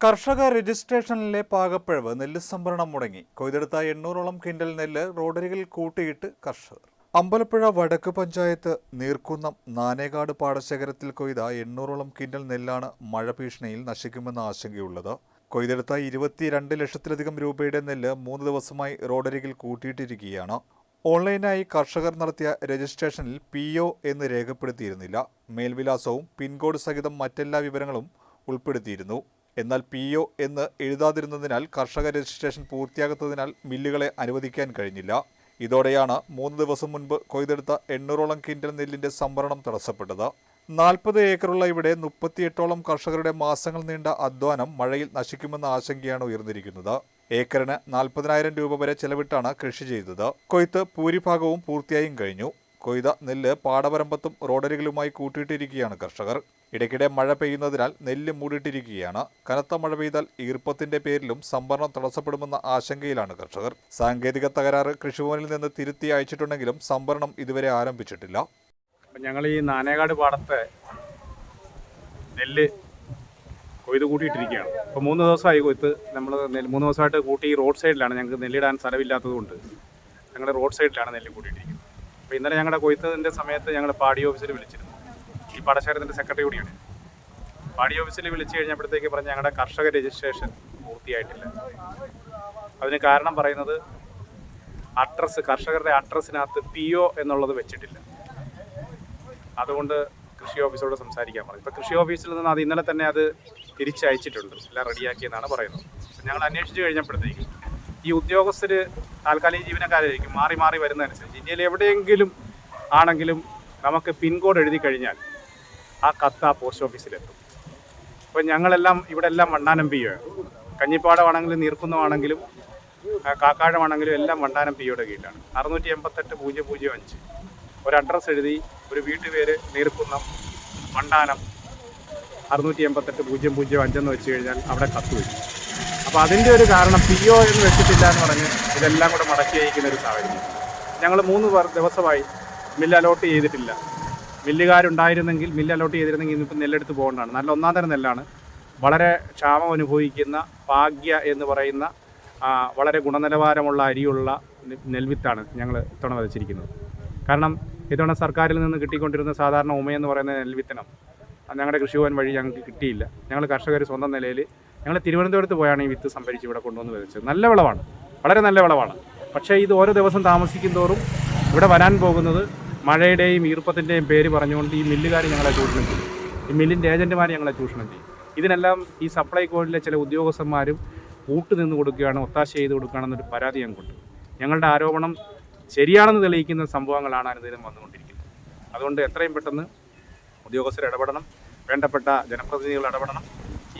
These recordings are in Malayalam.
കർഷക രജിസ്ട്രേഷനിലെ പാകപ്പിഴവ് നെല്ല് സംഭരണം മുടങ്ങി. കൊയ്തെടുത്ത എണ്ണൂറോളം കിൻഡൽ നെല്ല് റോഡരികിൽ കൂട്ടിയിട്ട് കർഷകർ. അമ്പലപ്പുഴ വടക്ക് പഞ്ചായത്ത് നീർക്കുന്നം നാനേകാട് പാടശേഖരത്തിൽ കൊയ്ത എണ്ണൂറോളം കിൻഡൽ നെല്ലാണ് മഴ ഭീഷണിയിൽ നശിക്കുമെന്ന ആശങ്കയുള്ളത്. കൊയ്തെടുത്ത ഇരുപത്തിരണ്ട് ലക്ഷത്തിലധികം രൂപയുടെ നെല്ല് മൂന്ന് ദിവസമായി റോഡരികിൽ കൂട്ടിയിട്ടിരിക്കുകയാണ്. ഓൺലൈനായി കർഷകർ നടത്തിയ രജിസ്ട്രേഷനിൽ പി ഒ എന്ന് രേഖപ്പെടുത്തിയിരുന്നില്ല. മേൽവിലാസവും പിൻകോഡ് സഹിതം മറ്റെല്ലാ വിവരങ്ങളും ഉൾപ്പെടുത്തിയിരുന്നു. എന്നാൽ പി ഒ എന്ന് എഴുതാതിരുന്നതിനാൽ കർഷക രജിസ്ട്രേഷൻ പൂർത്തിയാകാത്തതിനാൽ മില്ലുകളെ അനുവദിക്കാൻ കഴിഞ്ഞില്ല. ഇതോടെയാണ് മൂന്ന് ദിവസം മുൻപ് കൊയ്തെടുത്ത എണ്ണൂറോളം കിൻഡൽ നെല്ലിന്റെ സംഭരണം തടസ്സപ്പെട്ടത്. നാൽപ്പത് ഏക്കറുള്ള ഇവിടെ മുപ്പത്തിയെട്ടോളം കർഷകരുടെ മാസങ്ങൾ നീണ്ട അധ്വാനം മഴയിൽ നശിക്കുമെന്ന ആശങ്കയാണ് ഉയർന്നിരിക്കുന്നത്. ഏക്കറിന് നാൽപ്പതിനായിരം രൂപ വരെ ചെലവിട്ടാണ് കൃഷി ചെയ്തത്. കൊയ്ത്ത് ഭൂരിഭാഗവും പൂർത്തിയായും കഴിഞ്ഞു. കൊയ്ത നെല്ല് പാടവരമ്പത്തും റോഡരികിലുമായി കൂട്ടിയിട്ടിരിക്കുകയാണ് കർഷകർ. ഇടയ്ക്കിടെ മഴ പെയ്യുന്നതിനാൽ നെല്ല് മൂടിയിട്ടിരിക്കുകയാണ്. കനത്ത മഴ പെയ്താൽ ഈർപ്പത്തിന്റെ പേരിലും സംഭരണം തടസ്സപ്പെടുമെന്ന ആശങ്കയിലാണ് കർഷകർ. സാങ്കേതിക തകരാറ് കൃഷിഭവനിൽ നിന്ന് തിരുത്തി അയച്ചിട്ടുണ്ടെങ്കിലും സംഭരണം ഇതുവരെ ആരംഭിച്ചിട്ടില്ല. ഞങ്ങൾ ഈ നാനേകാട് പാടത്തെ നെല്ല് കൊയ്ത് കൂട്ടിയിട്ടിരിക്കുകയാണ്. ഇപ്പോൾ മൂന്ന് ദിവസമായി കൊയ്ത്ത് നമ്മൾ മൂന്ന് ദിവസമായിട്ട് കൂട്ടി റോഡ് സൈഡിലാണ് ഞങ്ങൾക്ക് നെല്ലിടാൻ സ്ഥലമില്ലാത്തതുകൊണ്ട് ഞങ്ങൾ റോഡ് സൈഡിലാണ് നെല്ല് കൂട്ടിയിട്ടിരിക്കുന്നത്. അപ്പോൾ ഇന്നലെ ഞങ്ങളുടെ കൊയ്ത്തതിന്റെ സമയത്ത് ഞങ്ങൾ പാടി ഓഫീസിൽ വിളിച്ചിരുന്നു. ഈ പാടശേഖരത്തിന്റെ സെക്രട്ടറി കൂടിയാണ്. പാടി ഓഫീസിൽ വിളിച്ചു കഴിഞ്ഞപ്പോഴത്തേക്ക് പറഞ്ഞ് ഞങ്ങളുടെ കർഷക രജിസ്ട്രേഷൻ പൂർത്തിയായിട്ടില്ല. അതിന് കാരണം പറയുന്നത് അഡ്രസ്സ് കർഷകരുടെ അഡ്രസ്സിനകത്ത് പി ഒ എന്നുള്ളത് വെച്ചിട്ടില്ല. അതുകൊണ്ട് കൃഷി ഓഫീസറോട് സംസാരിക്കാൻ പറഞ്ഞു. ഇപ്പോൾ കൃഷി ഓഫീസിൽ നിന്ന് അത് ഇന്നലെ തന്നെ അത് തിരിച്ചയച്ചിട്ടുണ്ട്. എല്ലാം റെഡിയാക്കിയെന്നാണ് പറയുന്നത്. ഞങ്ങൾ അന്വേഷിച്ച് കഴിഞ്ഞപ്പോഴത്തേക്ക് ഈ ഉദ്യോഗസ്ഥർ താൽക്കാലിക ജീവനക്കാരായിരിക്കും. മാറി മാറി വരുന്നതനുസരിച്ച്. ഇന്ത്യയിൽ എവിടെയെങ്കിലും ആണെങ്കിലും നമുക്ക് പിൻകോഡ് എഴുതി കഴിഞ്ഞാൽ ആ കത്ത് ആ പോസ്റ്റ് ഓഫീസിലെത്തും. അപ്പോൾ ഞങ്ങളെല്ലാം ഇവിടെ എല്ലാം വണ്ണാനം പി കഞ്ഞിപ്പാടമാണെങ്കിലും നീർക്കുന്നമാണെങ്കിലും കാക്കാഴമാണെങ്കിലും എല്ലാം വണ്ടാനം പി ഒയുടെ കീഴിലാണ്. അറുന്നൂറ്റി എൺപത്തെട്ട് പൂജ്യം പൂജ്യം അഞ്ച്. ഒരു അഡ്രസ്സ് എഴുതി ഒരു വീട്ടുപേര് നീർക്കുന്നം വണ്ടാനം അറുന്നൂറ്റി എൺപത്തെട്ട് പൂജ്യം പൂജ്യം അഞ്ചെന്ന് വെച്ച് കഴിഞ്ഞാൽ അവിടെ കത്ത് വരും. അപ്പോൾ അതിന്റെ ഒരു കാരണം പി ഒ എന്ന് വെച്ചിട്ടില്ല എന്ന് പറഞ്ഞ് ഇതെല്ലാം കൂടെ മടക്കി അയക്കുന്ന ഒരു സാഹചര്യം. ഞങ്ങൾ മൂന്ന് ദിവസമായി മില്ല് അലോട്ട് ചെയ്തിട്ടില്ല. മില്ലുകാരുണ്ടായിരുന്നെങ്കിൽ മില്ല് അലോട്ട് ചെയ്തിരുന്നെങ്കിൽ ഇന്നിപ്പോൾ നെല്ലെടുത്ത് പോകേണ്ടതാണ്. നല്ല ഒന്നാം തരം നെല്ലാണ്. വളരെ ക്ഷാമം അനുഭവിക്കുന്ന ഭാഗ്യ എന്ന് പറയുന്ന വളരെ ഗുണനിലവാരമുള്ള അരിയുള്ള നെൽവിത്താണ് ഞങ്ങൾ ഇത്തവണ വധിച്ചിരിക്കുന്നത് കാരണം ഇത്തവണ സർക്കാരിൽ നിന്ന് കിട്ടിക്കൊണ്ടിരുന്ന സാധാരണ ഉമയെന്ന് പറയുന്ന നെൽവിത്തനം ഞങ്ങളുടെ കൃഷിഭവൻ വഴി ഞങ്ങൾക്ക് കിട്ടിയില്ല. ഞങ്ങൾ കർഷകർ സ്വന്തം നിലയിൽ ഞങ്ങൾ തിരുവനന്തപുരത്ത് പോയാണ് ഈ വിത്ത് സംഭരിച്ച് ഇവിടെ കൊണ്ടുവന്ന് വിതച്ചത്. നല്ല വിളവാണ്. വളരെ നല്ല വിളവാണ്. പക്ഷേ ഇത് ഓരോ ദിവസം താമസിക്കും തോറും ഇവിടെ വരാൻ പോകുന്നത് മഴയുടെയും ഈർപ്പത്തിന്റെയും പേര് പറഞ്ഞുകൊണ്ട് ഈ മില്ലുകാർ ഞങ്ങളെ ചൂഷണം ചെയ്യും. ഈ മില്ലിന്റെ ഏജന്റുമാർ ഞങ്ങളെ ചൂഷണം ചെയ്യും. ഇതിനെല്ലാം ഈ സപ്ലൈ കോഡിലെ ചില ഉദ്യോഗസ്ഥന്മാരും കൂട്ടു നിന്ന് കൊടുക്കുകയാണ് ഒത്താശ ചെയ്ത് കൊടുക്കുകയാണെന്നൊരു പരാതി ഞങ്ങൾക്കുണ്ട്. ഞങ്ങളുടെ ആരോപണം ശരിയാണെന്ന് തെളിയിക്കുന്ന സംഭവങ്ങളാണ് അനുദിനം വന്നുകൊണ്ടിരിക്കുന്നത്. അതുകൊണ്ട് എത്രയും പെട്ടെന്ന് ഉദ്യോഗസ്ഥർ ഇടപെടണം. വേണ്ടപ്പെട്ട ജനപ്രതിനിധികൾ ഇടപെടണം.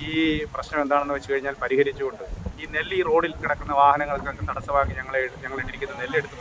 ഈ പ്രശ്നം എന്താണെന്ന് വെച്ച് കഴിഞ്ഞാൽ പരിഹരിച്ചുകൊണ്ട് ഈ നെല്ല് ഈ റോഡിൽ കിടക്കുന്ന വാഹനങ്ങൾക്കൊക്കെ തടസ്സമാക്കി ഞങ്ങളെ ഞങ്ങൾ ഇട്ടിരിക്കുന്ന നെല്ല് എടുത്ത്